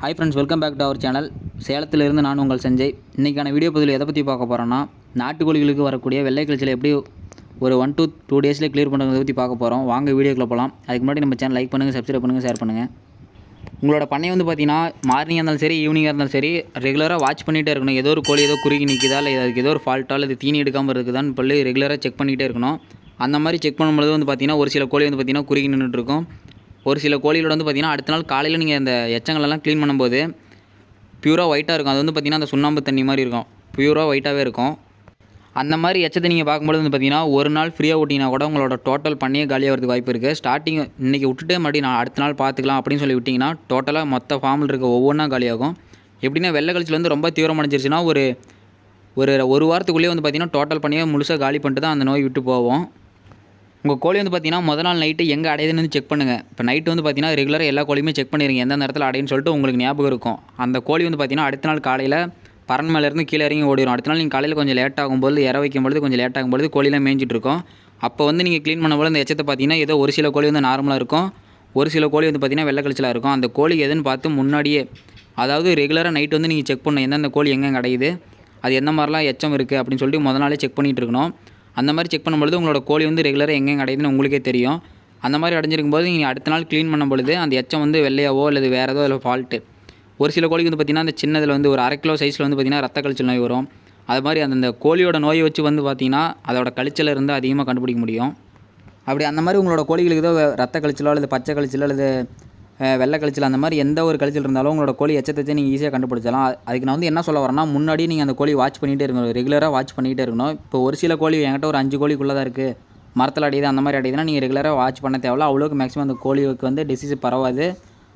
Hi friends welcome back to our channel சேலத்திலிருந்து நான் உங்கள் சஞ்சய். இன்றைக்கான வீடியோ பதிவில் எதை பற்றி பார்க்க போகிறோன்னா நாட்டுக்கோழிகளுக்கு வரக்கூடிய வெள்ளை கழிச்சலை எப்படி ஒரு ஒன் டூ டூ டேஸில் கிளியர் பண்ணுறதை பற்றி பார்க்க போகிறோம் வாங்க வீடியோக்குள்ள போகலாம் அதுக்கு முன்னாடி நம்ம சேனல் லைக் பண்ணுங்கள் சப்ஸ்கிரைப் பண்ணுங்கள் ஷேர் பண்ணுங்கள் உங்களோட பண்ணை வந்து பார்த்தீங்கன்னா மார்னிங்காக இருந்தாலும் சரி ஈவினிங்காக இருந்தாலும் சரி ரெகுலராக வாட்ச் பண்ணிகிட்டே இருக்கணும். ஏதோ ஒரு கோழி ஏதோ குறுகி நிற்குதா இல்லை அதுக்கு ஏதோ ஒரு ஃபால்ட்டால் இல்லை இது தீனி எடுக்காமல் இருக்குதான்னு சொல்லி ரெகுலராக செக் பண்ணிகிட்டே இருக்கணும். அந்த மாதிரி செக் பண்ணும்போது வந்து பார்த்தீங்கன்னா ஒரு சில கோழி வந்து பார்த்தீங்கன்னா குறுகி நின்றுட்டுருக்கும் ஒரு சில கோழிகளோட வந்து பார்த்தீங்கன்னா அடுத்த நாள் காலையில் நீங்கள் அந்த எச்சங்களெல்லாம் க்ளீன் பண்ணும்போது பியூராக ஒயிட்டாக இருக்கும். அது வந்து பார்த்தீங்கன்னா அந்த சுண்ணாம்பு தண்ணி மாதிரி இருக்கும். பியூராக ஒயிட்டாகவே இருக்கும். அந்த மாதிரி எச்சத்தை நீங்கள் பார்க்கும்போது வந்து பார்த்தீங்கன்னா ஒரு நாள் ஃப்ரீயாக விட்டிங்கன்னா கூட உங்களோட டோட்டல் பண்ணியே காலியாக வரதுக்கு வாய்ப்பு இருக்குது ஸ்டார்டிங் இன்றைக்கி விட்டுட்டே மறுபடியும் நான் அடுத்த நாள் பார்த்துக்கலாம் அப்படின்னு சொல்லி விட்டிங்கன்னா டோட்டலாக மொத்த ஃபார்மில் இருக்க ஒவ்வொன்றா காலியாகும். எப்படின்னா வெள்ளை கழிச்சில் வந்து ரொம்ப தீவிரமடைஞ்சிருச்சுன்னா ஒரு ஒரு ஒரு வாரத்துக்குள்ளேயே வந்து பார்த்தீங்கன்னா டோட்டல் பண்ணியே முழுசாக காலி பண்ணிட்டு தான் அந்த நோய் விட்டு போவோம். உங்கள் கோழி வந்து பார்த்தீங்கன்னா முதல் நாள் நைட்டு எங்கே அடையுதுன்னு வந்து செக் பண்ணுங்கள் இப்போ நைட்டு வந்து பார்த்தீங்கன்னா ரெகுலராக எல்லா கோழியுமே செக் பண்ணிடுங்க எந்த இடத்துல அடையுன்னு சொல்லிட்டு உங்களுக்கு ஞாபகம் இருக்கும். அந்த கோழி வந்து பார்த்தீங்கன்னா அடுத்த நாள் காலையில் பறன் மேலேருந்து கீழே இறங்கி ஓடிடும் அடுத்த நாள் நீங்கள் காலையில் கொஞ்சம் லேட் ஆகும்போது இற வைக்கும்பொழுது கொஞ்சம் லேட் ஆகும்போது கோழிலாம் மேய்ஞ்சிட்டு இருக்கும். அப்போ வந்து நீங்கள் க்ளீன் பண்ணும்போது அந்த எச்சத்தை பார்த்தீங்கன்னா ஏதோ ஒரு சில கோழி வந்து நார்மலாக இருக்கும். ஒரு சில கோழி வந்து பார்த்தீங்கன்னா வெள்ளை கழிச்சலாக இருக்கும். அந்த கோழி எதுன்னு பார்த்து முன்னாடியே அதாவது ரெகுலராக நைட் வந்து நீங்கள் செக் பண்ணணும். எந்தெந்த கோழி எங்கெங்கே அடையுது அது எந்த மாதிரிலாம் எச்சம் இருக்குது அப்படின்னு சொல்லிட்டு முதல் நாளே செக் பண்ணிகிட்டு இருக்கணும். அந்த மாதிரி செக் பண்ணும்பொழுது உங்களோட கோழி வந்து ரெகுலராக எங்கெங்கே அடையுதுன்னு உங்களுக்கே தெரியும். அந்த மாதிரி அடைஞ்சிருக்கும் போது நீங்கள் அடுத்த நாள் க்ளீன் பண்ணும் பொழுது அந்த எச்சம் வந்து வெள்ளையாவோ அல்லது வேறு ஏதோ இல்லை ஃபால்ட்டு ஒரு சில கோழிக்கு வந்து பார்த்திங்கன்னா அந்த சின்னதில் வந்து ஒரு அரை கிலோ சைஸில் வந்து பார்த்திங்கன்னா ரத்த கழிச்சல் நோய் வரும். அது மாதிரி அந்த கோழியோட நோயை வச்சு வந்து பார்த்திங்கன்னா அதோட கழிச்சலை இருந்து அதிகமாக கண்டுபிடிக்க முடியும். அப்படி அந்த மாதிரி உங்களோட கோழிகளுக்கு ஏதோ ரத்த கழிச்சலோ அல்லது பச்சை கழிச்சலோ அல்லது வெள்ளை கழிச்சல் அந்த மாதிரி எந்த ஒரு கழிச்சல் இருந்தாலும் உங்களோட கோழி எச்சத்தை நீங்கள் ஈஸியாக கண்டுபிடிச்சலாம் அதுக்கு நான் வந்து என்ன சொல்ல வரேன்னா முன்னாடி நீங்கள் அந்த கோழி வாட்ச் பண்ணிகிட்டே இருக்கணும். ரெகுலராக வாட்ச் பண்ணிகிட்டே இருக்கணும். இப்போ ஒரு சில கோழி என்கிட்ட ஒரு அஞ்சு கோழிக்குள்ளே தான் இருக்குது மரத்தில் அடையுது அந்த மாதிரி அடையுதுன்னா நீங்கள் ரெகுலராக வாட்ச் பண்ண தேவையில்ல. அவ்வளோக்கு மேக்ஸிமம் அந்த கோழிக்கு வந்து டிசீஸ் பரவாது.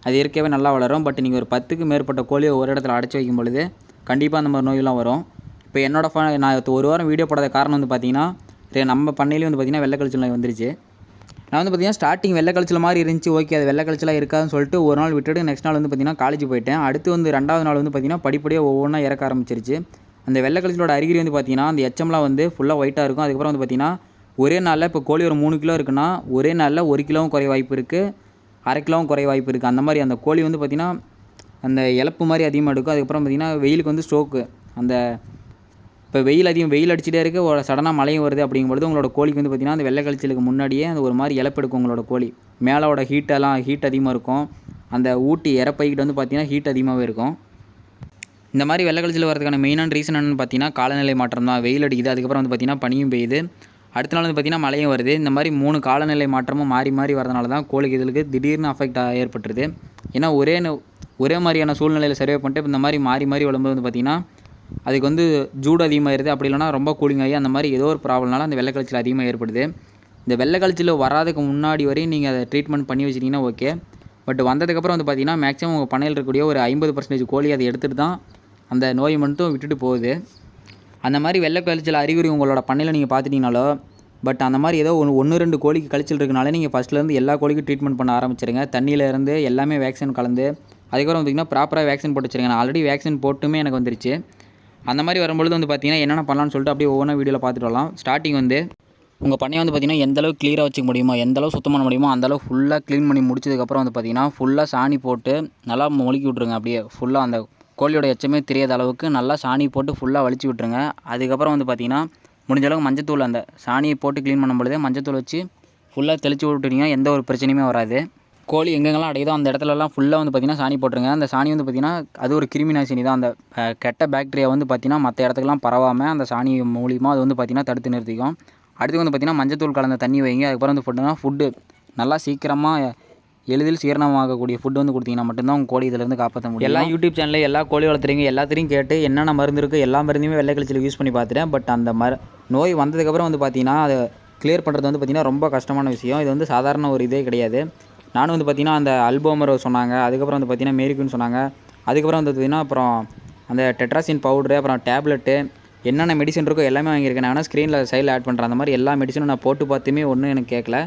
அது இயற்கையாகவே நல்லா வளரும். பட் நீங்கள் ஒரு பத்துக்கு மேற்பட்ட கோழியை ஒரு இடத்துல அடைச்சி வைக்கும் பொழுது கண்டிப்பாக அந்த மாதிரி நோயெல்லாம் வரும். இப்போ என்னோட ஃப நான் ஒரு வாரம் வீடியோ போடாத காரணம் வந்து பார்த்தீங்கன்னா நம்ம பண்ணையிலேயும் வந்து பார்த்தீங்கன்னா வெள்ளை கழிச்சல் நோய் வந்துருச்சு. நான் வந்து பார்த்தீங்கன்னா ஸ்டார்டிங் வெள்ளை கழிச்சல் மாதிரி இருந்துச்சு. ஓகே அது வெள்ளை கழிச்சலாக இருக்காதுன்னு சொல்லிட்டு ஒரு நாள் விட்டுட்டு நெக்ஸ்ட் நாள் வந்து பார்த்தீங்கன்னா காலேஜ் போயிட்டேன். அடுத்து வந்து ரெண்டாவது நாள் வந்து பார்த்தீங்கன்னா படிப்படியாக ஒவ்வொன்றா இறக்க ஆரம்பிச்சிருச்சு. அந்த வெள்ளை கழிச்சலோட அறிகுறி வந்து பார்த்தீங்கன்னா அந்த எச்சம்லாம் வந்து ஃபுல்லாக ஒயிட்டாக இருக்கும். அதுக்கப்புறம் வந்து பார்த்தீங்கன்னா ஒரே நாளில் இப்போ கோழி ஒரு மூணு கிலோ இருக்குன்னா ஒரே நாளில் ஒரு கிலோவும் குறைய வாய்ப்பு இருக்குது அரை கிலோவும் குறைய வாய்ப்பு இருக்குது அந்த மாதிரி அந்த கோழி வந்து பார்த்திங்கன்னா அந்த இழப்பு மாதிரி அதிகமாக எடுக்கும். அதுக்கப்புறம் பார்த்திங்கன்னா வெயிலுக்கு வந்து ஸ்ட்ரோக்கு அந்த இப்போ வெயில் அதிகம் வெயில் அடிச்சுட்டே இருக்கு சடனாக மழையும் வருது அப்படிங்கும்பொழுது உங்களோட கோழிக்கு வந்து பார்த்திங்கன்னா அந்த வெள்ளை கழிச்சலுக்கு முன்னாடியே அந்த ஒரு மாதிரி இழப்பெடுக்கும் உங்களோட கோழி. மேலோட ஹீட்டெல்லாம் ஹீட் அதிகமாக இருக்கும். அந்த ஊட்டி இறப்பைக்கிட்ட வந்து பார்த்திங்கன்னா ஹீட் அதிகமாகவே இருக்கும். இந்த மாதிரி வெள்ளை கழிச்சல் வரதுக்கான மெயினான ரீசன் என்னென்னு பார்த்தீங்கன்னா காலநிலை மாற்றம் தான். வெயில் அடிக்குது அதுக்கப்புறம் வந்து பார்த்திங்கன்னா பனியும் பெய்யுது. அடுத்த நாள் வந்து பார்த்திங்கன்னா மழையும் வருது. இந்த மாதிரி மூணு காலநிலை மாற்றமும் மாறி மாறி வரதுனால தான் கோழிக்கு இதுக்கு திடீர்னு அஃபெக்ட் ஏற்பட்டுருது. ஏன்னா ஒரே ந- ஒரே மாதிரியான சூழ்நிலையில் சர்வே பண்ணிட்டு இந்த மாதிரி மாறி மாறி வரும்போது வந்து பார்த்திங்கன்னா அதுக்கு வந்து ஜூடு அதிகமாகிடுது அப்படி இல்லைன்னா ரொம்ப கூலிங் ஆகி அந்த மாதிரி ஏதோ ஒரு ப்ராப்ளம்னால அந்த வெள்ளை கழிச்சல் அதிகமாக ஏற்படுது. இந்த வெள்ளை கழிச்சல் வராதுக்கு முன்னாடி வரையும் நீங்கள் அதை ட்ரீட்மெண்ட் பண்ணி வச்சிட்டிங்கன்னா ஓகே. பட் வந்ததுக்கப்புறம் வந்து பார்த்தீங்கன்னா மேக்ஸிமம் உங்கள் பண்ணையில் இருக்கக்கூடிய ஒரு ஐம்பது பர்சன்டேஜ் கோழி அதை எடுத்துகிட்டு தான் அந்த நோய் மட்டும் விட்டுட்டு போகுது. அந்த மாதிரி வெள்ளை கழிச்சல் அறிகுறி உங்களோட பண்ணையில் நீங்கள் பார்த்துட்டீங்கனாலோ பட் அந்த மாதிரி ஏதோ ஒன்று ஒன்று ரெண்டு கோழிக்கு கழிச்சல் இருக்கனால நீங்கள் ஃபஸ்ட்லேருந்து எல்லா கோழிக்கும் ட்ரீட்மெண்ட் பண்ண ஆரம்பிச்சிருங்க. தண்ணியிலேருந்து எல்லாமே வேக்சின் கலந்து அதுக்கப்புறம் பார்த்திங்கன்னா ப்ராப்பராக வேக்சின் போட்டு வச்சிருங்க. நான் ஆல்ரெடி வேக்சின் போட்டுமே எனக்கு வந்துருச்சு. அந்த மாதிரி வரும்பொழுது வந்து பார்த்தீங்கன்னா என்னென்ன பண்ணலாம்னு சொல்லிட்டு அப்படியே ஒவ்வொன்றா வீடியோவில் பார்த்துட்டு வரலாம். ஸ்டார்டிங் வந்து உங்கள் பண்ணையை வந்து பார்த்தீங்கன்னா எந்த க்ளியராக வச்சுக்க முடியுமோ எந்த அளவு சுத்தம் பண்ண முடியுமோ அந்தளவு ஃபுல்லாக க்ளீன் பண்ணி முடிச்சதுக்கப்புறம் வந்து பார்த்தீங்கன்னா ஃபுல்லாக சாணி போட்டு நல்லா மொழுக்கி விட்ருங்க அப்படியே. ஃபுல்லாக அந்த கோழியோட எச்சமே தெரியாத அளவுக்கு நல்லா சாணி போட்டு ஃபுல்லாக வலிச்சு விட்ருங்க அதுக்கப்புறம் வந்து பார்த்தீங்கன்னா முடிஞ்ச அளவுக்கு மஞ்சத்தூள் அந்த சாணியை போட்டு க்ளீன் பண்ணும் பொழுதே மஞ்சத்தூள் வச்சு ஃபுல்லாக தெளித்து விட்டுட்டீங்க எந்த ஒரு பிரச்சனையுமே வராது. கோழி எங்கெங்கெல்லாம் அடையுதோ அந்த இடத்துலலாம் ஃபுல்லாக வந்து பார்த்திங்கன்னா சாணி போட்டுருங்க. அந்த சாணி வந்து பார்த்திங்கன்னா அது ஒரு கிருமி நாசினி தான். அந்த கெட்ட பாக்டீரியா வந்து பார்த்திங்கன்னா மற்ற இடத்துக்குலாம் பரவாமல் அந்த சாணி மூலியமாக அது வந்து பார்த்திங்கன்னா தடுத்து நிறுத்திக்கும். அடுத்து வந்து பார்த்திங்கன்னா மஞ்சத்தூள் கலந்த தண்ணி வைங்க. அதுக்கப்புறம் வந்து ஃபுட்டுனா ஃபுட்டு நல்லா சீக்கிரமாக எளிதில் சீரணமாகக்கூடிய ஃபுட் வந்து கொடுத்தீங்கன்னா மட்டும்தான் உங்கள் கோழி இதிலேருந்து காப்பாற்ற முடியும். எல்லா யூடியூப் சேனலில் எல்லா கோழி வளர்த்துறீங்க எல்லாத்தையும் கேட்டு என்னென்ன மருந்து இருக்குது எல்லா மருந்துமே வெள்ளை கழிச்சல் யூஸ் பண்ணி பார்த்துட்டேன். பட் அந்த மரு நோய் வந்ததுக்கப்புறம் வந்து பார்த்தீங்கன்னா அதை கிளியர் பண்ணுறது வந்து பார்த்திங்கன்னா ரொம்ப கஷ்டமான விஷயம். இது வந்து சாதாரண ஒரு இதே கிடையாது. நானும் வந்து பார்த்திங்கன்னா அந்த அல்போமர் சொன்னாங்க அதுக்கப்புறம் வந்து பார்த்திங்கன்னா மேரிக்குன்னு சொன்னாங்க. அதுக்கப்புறம் வந்து பார்த்திங்கன்னா அப்புறம் அந்த டெட்ராசின் பவுட்ரு அப்புறம் டேப்லெட்டு என்னென்ன மெடிசன் இருக்கோ எல்லாமே வாங்கியிருக்கேன். நான் வேணால் ஸ்க்ரீனில் சைடில் ஆட் பண்ணுறேன் அந்த மாதிரி எல்லா மெடிசனும் நான் போட்டு பார்த்துமே ஒன்றும் எனக்கு கேட்கல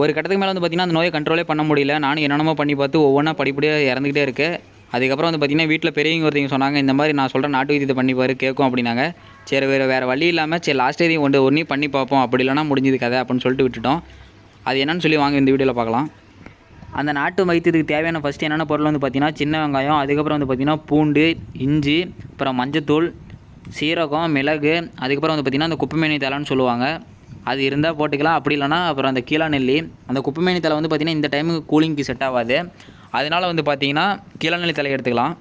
ஒரு கட்டத்துக்கு மேலே வந்து பார்த்திங்கன்னா அந்த நோயை கண்ட்ரோலே பண்ண முடியல. நானும் என்னென்னமோ பண்ணி பார்த்து ஒவ்வொன்றா படிப்படியாக இறந்துக்கிட்டே இருக்குது அதுக்கப்புறம் வந்து பார்த்திங்கன்னா வீட்டில் பெரியவங்க ஒருத்தவங்க சொன்னாங்க இந்த மாதிரி நான் சொல்கிற நாட்டு வைத்தியத்தை பண்ணி பாரு கேட்கும் அப்படின்னாங்க. சரி வேறு வேறு வழி இல்லாமல் சரி லாஸ்ட் இதையும் ஒன்று ஒன்றையும் பண்ணி பார்ப்போம். அப்படி இல்லைனா முடிஞ்சது கதை அப்படின்னு சொல்லிட்டு விட்டுட்டோம். அது என்னென்னு சொல்லி வாங்க இந்த வீடியோவில் பார்க்கலாம். அந்த நாட்டு வைத்தியத்துக்கு தேவையான ஃபஸ்ட்டு என்னென்ன பொருள் வந்து பார்த்தீங்கன்னா சின்ன வெங்காயம் அதுக்கப்புறம் வந்து பார்த்தீங்கன்னா பூண்டு இஞ்சி அப்புறம் மஞ்சத்தூள் சீரகம் மிளகு அதுக்கப்புறம் வந்து பார்த்திங்கன்னா அந்த குப்பைமேனி தலைன்னு சொல்லுவாங்க. அது இருந்தால் போட்டுக்கலாம் அப்படி இல்லைனா அப்புறம் அந்த கீழா நெல்லி. அந்த குப்பைமேனி தலை வந்து பார்த்திங்கன்னா இந்த டைமுக்கு கூலிங்க்கு செட் ஆகாது. அதனால் வந்து பார்த்திங்கன்னா கீழா நெல்லி தலை எடுத்துக்கலாம்.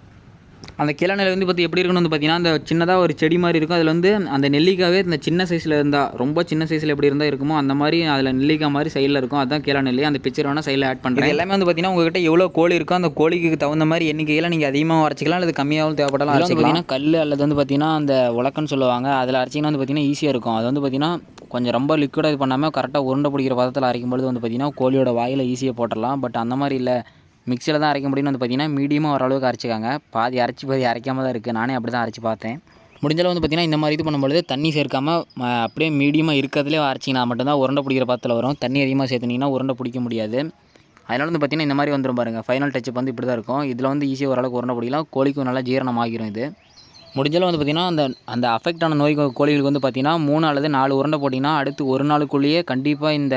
அந்த கிளநிலை வந்து பார்த்து எப்படி இருக்குன்னு வந்து பார்த்தீங்கன்னா அந்த சின்னதாக ஒரு செடி மாதிரி இருக்கும். அதில் வந்து அந்த நெல்லிக்காவே இந்த சின்ன சைஸில் இருந்தால் ரொம்ப சின்ன சைஸில் எப்படி இருந்தால் இருக்குமோ அந்த மாதிரி அதில் நெல்லிக்காய் மாதிரி சைடில் இருக்கும். அதுதான் கீழ நெல்லி அந்த பிக்சர் வேணால் சைடில் ஆட் பண்ணுறேன் எல்லாமே வந்து பார்த்தீங்கன்னா உங்ககிட்ட எவ்வளோ கோழி இருக்கோ அந்த கோழிக்கு தகுந்த மாதிரி எண்ணிக்கையில் நீங்கள் அதிகமாக அரைச்சிக்கலாம். அல்லது கம்மியாகவும் தேவைப்படலாம் வந்து பார்த்தீங்கன்னா கல் அல்லது வந்து பார்த்தீங்கன்னா அந்த உலக்கன்னு சொல்லுவாங்க. அதில் அரைச்சிங்கன்னா வந்து பார்த்தீங்கன்னா ஈஸியாக இருக்கும். அது வந்து பார்த்தீங்கன்னா கொஞ்சம் ரொம்ப லிக்விடாக இது பண்ணாமல் கரெக்டாக உருண்டை பிடிக்கிற பதத்தில் அரைக்கும்போது வந்து பார்த்தீங்கன்னா கோழியோட வாயில் ஈஸியாக போட்டுடலாம். பட் அந்த மாதிரி இல்லை. மிக்சியில் தான் அரைக்க முடியும்னு வந்து பார்த்தீங்கன்னா மீடியமாக ஓரளவுக்கு அரைச்சிக்காங்க. பாதி அரைச்சி பாதி அரைக்காம தான் இருக்குது நானே அப்படி தான் அரைச்சி பார்த்தேன். முடிஞ்சளவு வந்து பார்த்தீங்கன்னா இந்த மாதிரி இது பண்ணும்பொழுது தண்ணி சேர்க்காம அப்படியே மீடியமாக இருக்கிறதுலே அரைச்சிங்கன்னா மட்டும்தான் உருண்டை பிடிக்கிற பாத்தில் வரும். தண்ணி அதிகமாக சேர்த்துனீங்கன்னா உருண்டை பிடிக்க முடியாது. அதனால வந்து பார்த்திங்கன்னா இந்த மாதிரி வந்துடும் பாருங்கள் ஃபைனல் டச்சப் வந்து இப்படி தான் இருக்கும். இதில் வந்து ஈஸியாக ஓரளவுக்கு உருண்டை பிடிக்கலாம். கோழிக்கும் நல்லா ஜீரணம் ஆகிரும் இது முடிஞ்சளவு வந்து பார்த்திங்கன்னா அந்த அந்த அஃபெக்ட் ஆன நோய் கோழிகளுக்கு வந்து பார்த்திங்கன்னா மூணு அல்லது நாலு உருண்டை போட்டிங்கன்னா அடுத்து ஒரு நாளுக்குள்ளேயே கண்டிப்பாக இந்த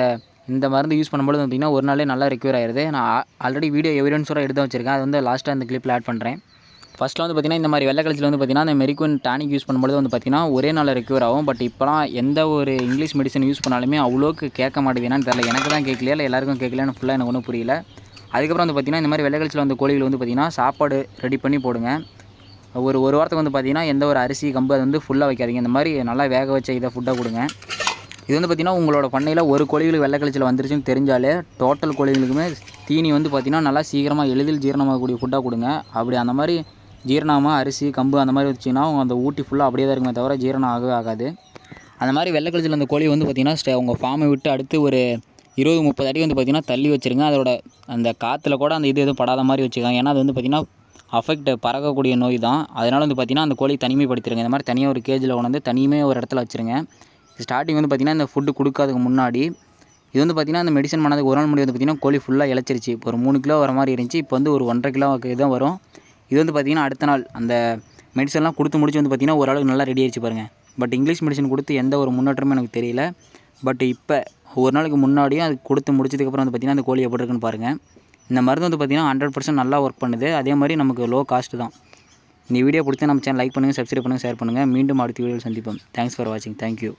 இந்த மருந்து யூஸ் பண்ணும்போது பார்த்திங்கன்னா ஒரு நாளே நல்லா ரெக்யூர் ஆயிடுது நான் ஆல்ரெடி வீடியோ எவிடன்ஸோட எடுத்து வச்சிருக்கேன். அது வந்து லாஸ்ட்டாக இந்த கிளிப்பில் ஆட் பண்ணுறேன் ஃபஸ்ட்டில் வந்து பார்த்திங்கன்னா இந்த மாதிரி வெள்ளை கழிச்சில் வந்து பார்த்திங்கன்னா அந்த மெரிக்குன் டானிக் யூஸ் பண்ணும்போது வந்து பார்த்திங்கன்னா ஒரே நாளில் ரெக்யூர் ஆகும். பட் இப்போலாம் எந்த ஒரு இங்கிலீஷ் மெடிசன் யூஸ் பண்ணாலுமே அவ்வளோக்கு கேட்க மாட்டேங்குது. தெரில தெரியல. எனக்கு தான் கேட்கலையா? இல்லை எல்லாருக்கும் கேட்கலையான்னு ஃபுல்லாக எனக்கு ஒன்றும் புரியல. அதுக்கப்புறம் வந்து பார்த்திங்கன்னா இந்த மாதிரி வெள்ளை கழிச்சில் வந்து கோழிகள் வந்து பார்த்திங்கன்னா சாப்பாடு ரெடி பண்ணி போடுங்க. ஒரு ஒரு வாரத்துக்கு வந்து பார்த்திங்கன்னா எந்த ஒரு அரிசி கம்பு அது வந்து ஃபுல்லாக வைக்காதீங்க. இந்த மாதிரி நல்லா வேக வச்ச இதை ஃபுட்டாக கொடுங்க. இது வந்து பார்த்திங்கன்னா உங்களோட பண்ணையில் ஒரு கோழிகளுக்கு வெள்ளை கழிச்சல் வந்துருச்சுன்னு தெரிஞ்சாலே டோட்டல் கோழிகளுக்குமே தீனி வந்து பார்த்திங்கன்னா நல்லா சீக்கிரமாக எளிதில் ஜீரணமாகக்கூடிய ஃபுட்டாக கொடுங்க. அப்படி அந்த மாதிரி ஜீரணமாக அரிசி கம்பு அந்த மாதிரி வச்சிங்கன்னா அவங்க அந்த ஊட்டி ஃபுல்லாக அப்படியே தான் இருக்குமே தவிர ஜீரணம் ஆகவே ஆகாது. அந்த மாதிரி வெள்ளை அந்த கோழி வந்து பார்த்திங்கன்னா ஸ்டே உங்கள் ஃபார்மை விட்டு அடுத்து ஒரு இருபது முப்பது அடி வந்து பார்த்திங்கன்னா தள்ளி வச்சுருங்க. அதோட அந்த காற்றுல கூட அந்த இது எதுவும் படாத மாதிரி வச்சுருக்காங்க ஏன்னா அது வந்து பார்த்திங்கன்னா அஃபெக்ட் பறக்கக்கூடிய நோய் தான். அதனால் வந்து பார்த்திங்கன்னா அந்த கோழி தனிமைப்படுத்திடுங்க இந்த மாதிரி தனியாக ஒரு கேஜில் கொண்டு வந்து தனியுமே ஒரு இடத்துல வச்சுருங்க. ஸ்டார்டிங் வந்து பார்த்திங்கன்னா இந்த ஃபுட்டு கொடுக்காதக்கு முன்னாடி இது வந்து பார்த்திங்கன்னா அந்த மெடிசன் பண்ணதுக்கு ஒரு நாள் முன்னாடி வந்து பார்த்திங்கன்னா கோழி ஃபுல்லாக இழைச்சிருச்சு. இப்போ ஒரு மூணு கிலோ வர மாதிரி இருந்துச்சு. இப்போ வந்து ஒரு ஒன்றரை கிலோ தான் வரும். இது வந்து பார்த்திங்கன்னா அடுத்த நாள் அந்த மெடிசன்லாம் கொடுத்து முடிச்சு வந்து பார்த்திங்கன்னா ஓரளவுக்கு நல்லா ரெடி ஆயிடுச்சு பாருங்கள் பட் இங்கிலீஷ் மெடிசன் கொடுத்து எந்த ஒரு முன்னேற்றமும் எனக்கு தெரியல. பட் இப்போ ஒரு நாளுக்கு முன்னாடியும் அது கொடுத்து முடிச்சதுக்கப்புறம் வந்து பார்த்திங்கன்னா அந்த கோழி எப்படி இருக்குன்னு பாருங்கள் இந்த மருந்து வந்து பார்த்திங்கன்னா ஹண்ட்ரட் பர்சன்ட் நல்லா ஒர்க் பண்ணுது. அதே மாதிரி நமக்கு லோ காஸ்ட் தான். இந்த வீடியோ பிடிச்சா நம்ம சேனல் லைக் பண்ணுங்கள் சப்ஸ்கிரைப் பண்ணுங்கள் ஷேர் பண்ணுங்கள் மீண்டும் அடுத்த வீடியோவில் சந்திப்போம். தேங்க்ஸ் ஃபார் வாட்சிங் தேங்க்யூ